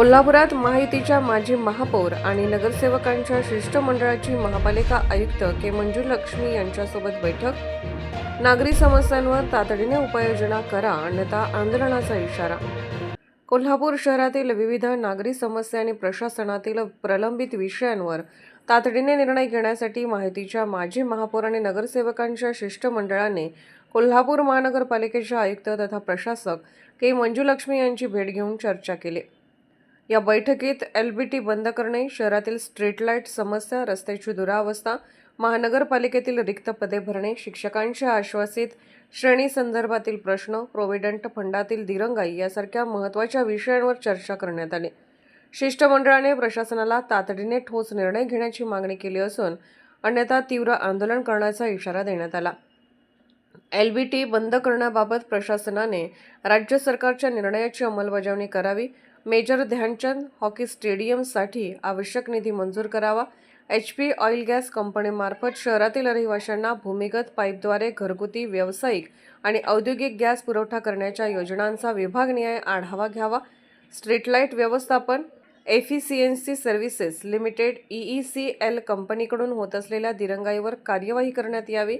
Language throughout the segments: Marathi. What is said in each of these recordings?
कोल्हापुरात महायुतीच्या माजी महापौर आणि नगरसेवकांच्या शिष्टमंडळाची महापालिका आयुक्त के मंजुलक्ष्मी यांच्यासोबत बैठक. नागरी समस्यांवर तातडीने उपाययोजना करा अन्यथा आंदोलनाचा इशारा. कोल्हापूर शहरातील विविध नागरी समस्या आणि प्रशासनातील प्रलंबित विषयांवर तातडीने निर्णय घेण्यासाठी माहितीच्या माजी महापौर आणि नगरसेवकांच्या शिष्टमंडळाने कोल्हापूर महानगरपालिकेचे आयुक्त तथा प्रशासक के मंजुलक्ष्मी यांची भेट घेऊन चर्चा केली. या बैठकीत एल बी टी बंद करणे शहरातील स्ट्रीट लाइट समस्या रस्त्याची दुरावस्था महानगरपालिकेतील रिक्त पदे भरणे शिक्षकांच्या आश्वासित श्रेणी संदर्भातील प्रश्न प्रोव्हिडंट फंडातील दिरंगाई यासारख्या महत्त्वाच्या विषयांवर चर्चा करण्यात आली. शिष्टमंडळाने प्रशासनाला तातडीने ठोस निर्णय घेण्याची मागणी केली असून अन्यथा तीव्र आंदोलन करण्याचा इशारा देण्यात आला. एल बी टी बंद करण्याबाबत प्रशासनाने राज्य सरकारच्या निर्णयाची अंमलबजावणी करावी मेजर ध्यानचंद हॉकी स्टेडियमसाठी आवश्यक निधी मंजूर करावा. एच पी ऑइल गॅस कंपनीमार्फत शहरातील रहिवाशांना भूमिगत पाईपद्वारे घरगुती व्यावसायिक आणि औद्योगिक गॅस पुरवठा करण्याच्या योजनांचा विभागनिहाय आढावा घ्यावा. स्ट्रीटलाईट व्यवस्थापन efficiency services limited E C L कंपनीकडून होत असलेल्या दिरंगाईवर कार्यवाही करण्यात यावी.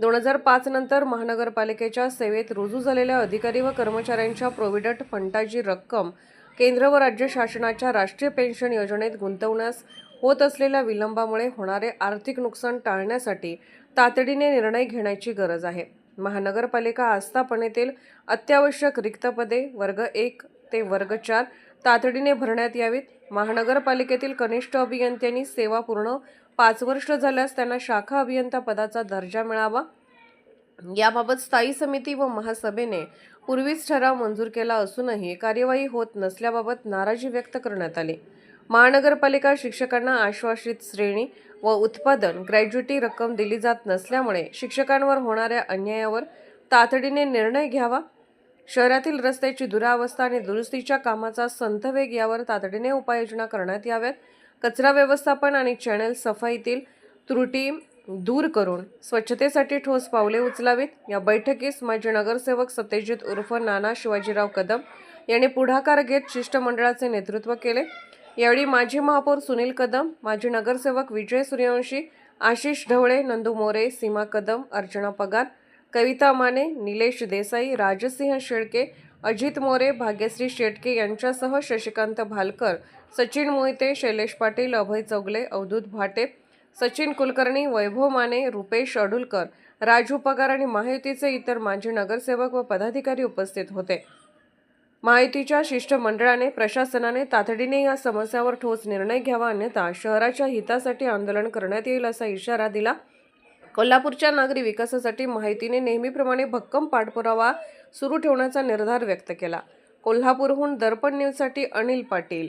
दोन हजार पाच नंतर महानगरपालिकेच्या सेवेत रुजू झालेल्या अधिकारी व कर्मचाऱ्यांच्या प्रोव्हिडंट फंडाची रक्कम केंद्र व राज्य शासनाच्या राष्ट्रीय पेन्शन योजनेत गुंतवण्यास होत असलेल्या विलंबामुळे होणारे आर्थिक नुकसान टाळण्यासाठी तातडीने निर्णय घेण्याची गरज आहे. महानगरपालिका आस्थापनेतील अत्यावश्यक रिक्त पदे वर्ग एक ते वर्ग चार तातडीने भरण्यात यावीत. महानगरपालिकेतील कनिष्ठ अभियंत्यांनी सेवा पूर्ण पाच वर्ष झाल्यास त्यांना शाखा अभियंता पदाचा दर्जा मिळावा. याबाबत स्थायी समिती व महासभेने पूर्वीच ठराव मंजूर केला असूनही कार्यवाही होत नसल्याबाबत नाराजी व्यक्त करण्यात आली. महानगरपालिका शिक्षकांना आश्वासित श्रेणी व उत्पादन ग्रॅज्युटी रक्कम दिली जात नसल्यामुळे शिक्षकांवर होणाऱ्या अन्यायावर तातडीने निर्णय घ्यावा शहरातील रस्त्याची दुरावस्था आणि दुरुस्तीच्या कामाचा संथ वेग यावर तातडीने उपाययोजना करण्यात याव्यात कचरा व्यवस्थापन आणि चॅनेल सफाईतील त्रुटी दूर करून स्वच्छतेसाठी ठोस पावले उचलावीत. या बैठकीस माजी नगरसेवक सत्यजित उर्फ नाना शिवाजीराव कदम यांनी पुढाकार घेत शिष्टमंडळाचे नेतृत्व केले. यावेळी माजी महापौर सुनील कदम माजी नगरसेवक विजय सूर्यवंशी आशिष ढवळे नंदू मोरे सीमा कदम अर्चना पगार कविता माने निलेश देसाई राजसिंह शेळके अजित मोरे भाग्यश्री शेटके यांच्यासह शशिकांत भालकर सचिन मोहिते शैलेश पाटील अभय चौगले अवधूत भाटे सचिन कुलकर्णी वैभव माने रुपेश अडुलकर राजू पगार आणि महायुतीचे इतर माजी नगरसेवक व पदाधिकारी उपस्थित होते. महायुतीच्या शिष्टमंडळाने प्रशासनाने तातडीने या समस्यावर ठोस निर्णय घ्यावा अन्यथा शहराच्या हितासाठी आंदोलन करण्यात येईल असा इशारा दिला. कोल्हापूरच्या नागरी विकासासाठी माहितीने नेहमीप्रमाणे भक्कम पाठपुरावा सुरू ठेवण्याचा निर्धार व्यक्त केला. कोल्हापूरहून दर्पण न्यूजसाठी अनिल पाटील.